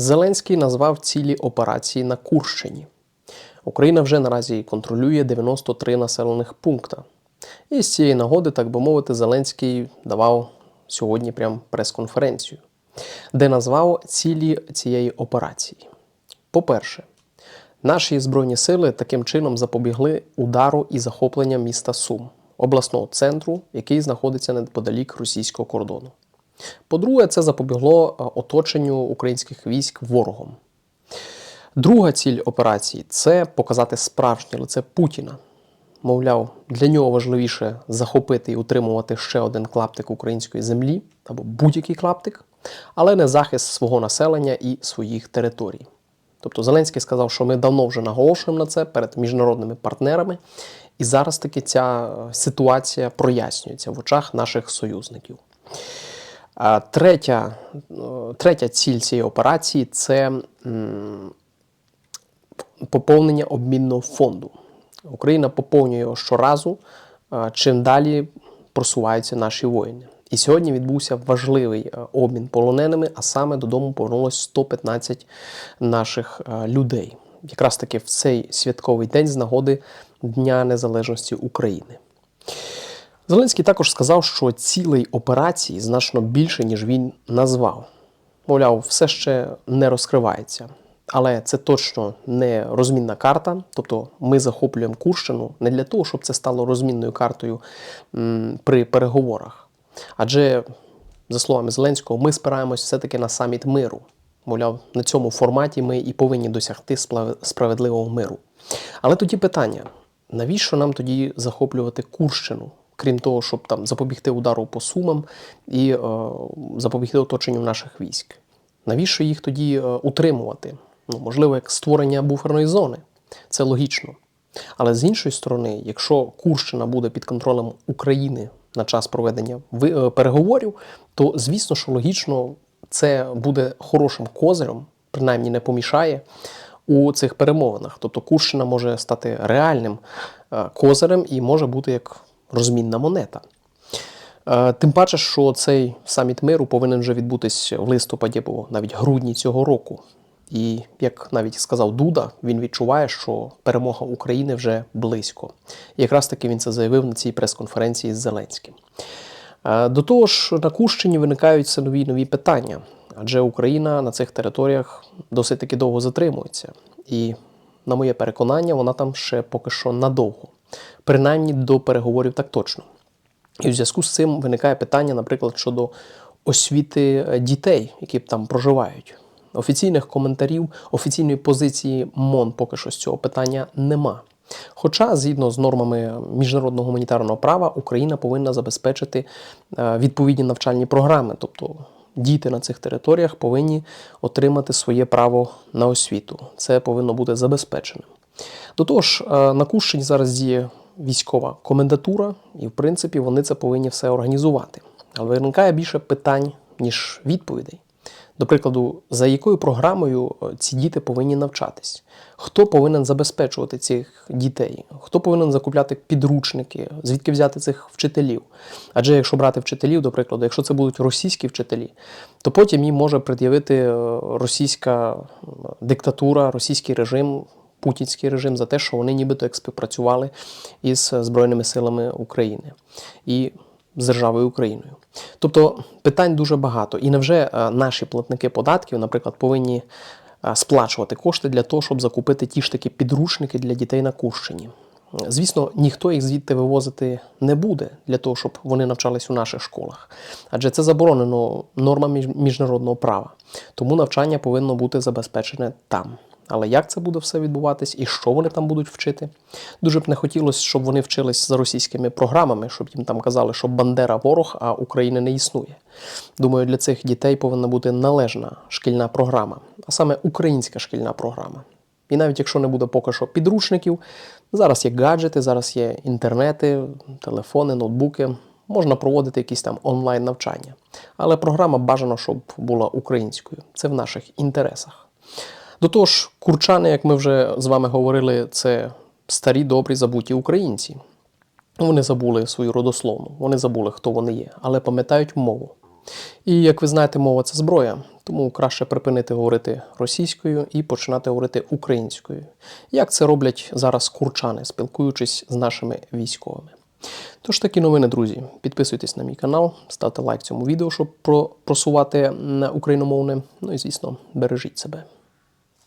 Зеленський назвав цілі операції на Курщині. Україна вже наразі контролює 93 населених пункта. І з цієї нагоди, так би мовити, Зеленський давав сьогодні прям прес-конференцію, де назвав цілі цієї операції. По-перше, наші збройні сили таким чином запобігли удару і захоплення міста Сум, обласного центру, який знаходиться неподалік російського кордону. По-друге, це запобігло е, оточенню українських військ ворогом. Друга ціль операції це показати справжнє лице Путіна. Мовляв, для нього важливіше захопити і утримувати ще один клаптик української землі або будь-який клаптик, але не захист свого населення і своїх територій. Тобто Зеленський сказав, що ми давно вже наголошуємо на це перед міжнародними партнерами, і зараз таки ця е, ситуація прояснюється в очах наших союзників. Третя, третя ціль цієї операції це поповнення обмінного фонду. Україна поповнює його щоразу, чим далі просуваються наші воїни. І сьогодні відбувся важливий е, обмін полоненими, а саме додому повернулося 115 наших е, людей. Якраз таки в цей святковий день з нагоди Дня Незалежності України. Зеленський також сказав, що цілей операції значно більше, ніж він назвав. Мовляв, все ще не розкривається. Але це точно не розмінна карта. Тобто ми захоплюємо Курщину не для того, щоб це стало розмінною картою при переговорах. Адже, за словами Зеленського, ми спираємось все-таки на саміт миру. Мовляв, на цьому форматі ми і повинні досягти справедливого миру. Але тоді питання: навіщо нам тоді захоплювати Курщину? Крім того, щоб там запобігти удару по сумам і е, запобігти оточенню наших військ. Навіщо їх тоді е, утримувати? Ну, можливо, як створення буферної зони. Це логічно. Але з іншої сторони, якщо Курщина буде під контролем України на час проведення е, переговорів, то звісно, що логічно це буде хорошим козирем, принаймні не помішає у цих перемовинах. Тобто Курщина може стати реальним козирем і може бути як розмінна монета. Е, Тим паче, що цей саміт миру повинен вже відбутись в листопаді або навіть грудні цього року. І як навіть сказав Дуда, він відчуває, що перемога України вже близько. І якраз таки він це заявив на цій прес-конференції з Зеленським. Е, До того ж, на Курщині виникають все нові нові питання, адже Україна на цих територіях досить таки довго затримується. І, на моє переконання, вона там ще поки що надовго, принаймні до переговорів так точно. І в зв'язку з цим виникає питання, наприклад, щодо освіти е, дітей, які там проживають. Офіційних коментарів, офіційної позиції МОН поки що з цього питання нема. Хоча, згідно з нормами міжнародного гуманітарного права, Україна повинна забезпечити е, відповідні навчальні програми, тобто діти на цих територіях повинні отримати своє право на освіту. Це повинно бути забезпеченим. До того ж, е, на Курщині зараз діє військова комендатура, і в принципі вони це повинні все організувати. Але виникає більше питань, ніж відповідей. До прикладу, за якою програмою е, ці діти повинні навчатись? Хто повинен забезпечувати цих дітей? Хто повинен закупляти підручники? Звідки взяти цих вчителів? Адже якщо брати вчителів, до прикладу, якщо це будуть російські вчителі, то потім їм може пред'явити е, російська диктатура, російський режим, путінський режим за те, що вони нібито як співпрацювали із Збройними силами України і з державою Україною. Тобто питань дуже багато. І невже е, наші платники податків, наприклад, повинні е, сплачувати кошти для того, щоб закупити ті ж таки підручники для дітей на Курщині? Звісно, ніхто їх звідти вивозити не буде для того, щоб вони навчались у наших школах, адже це заборонено нормами міжнародного права. Тому навчання повинно бути забезпечене там. Але як це буде все відбуватись і що вони там будуть вчити? Дуже б не хотілося, щоб вони вчились за російськими програмами, щоб їм там казали, що Бандера ворог, а України не існує. Думаю, для цих дітей повинна бути належна шкільна програма, а саме українська шкільна програма. І навіть якщо не буде поки що підручників, зараз є гаджети, зараз є інтернети, телефони, ноутбуки. Можна проводити якісь там онлайн навчання. Але програма бажано, щоб була українською. Це в наших інтересах. До того ж, курчани, як ми вже з вами говорили, це старі добрі забуті українці. Вони забули свою родословну, вони забули, хто вони є, але пам'ятають мову. І як ви знаєте, мова це зброя. Тому краще припинити говорити російською і починати говорити українською. Як це роблять зараз курчани, спілкуючись з нашими військовими. Тож такі новини, друзі. Підписуйтесь на мій канал, ставте лайк цьому відео, щоб просувати україномовне. Ну і звісно, бережіть себе.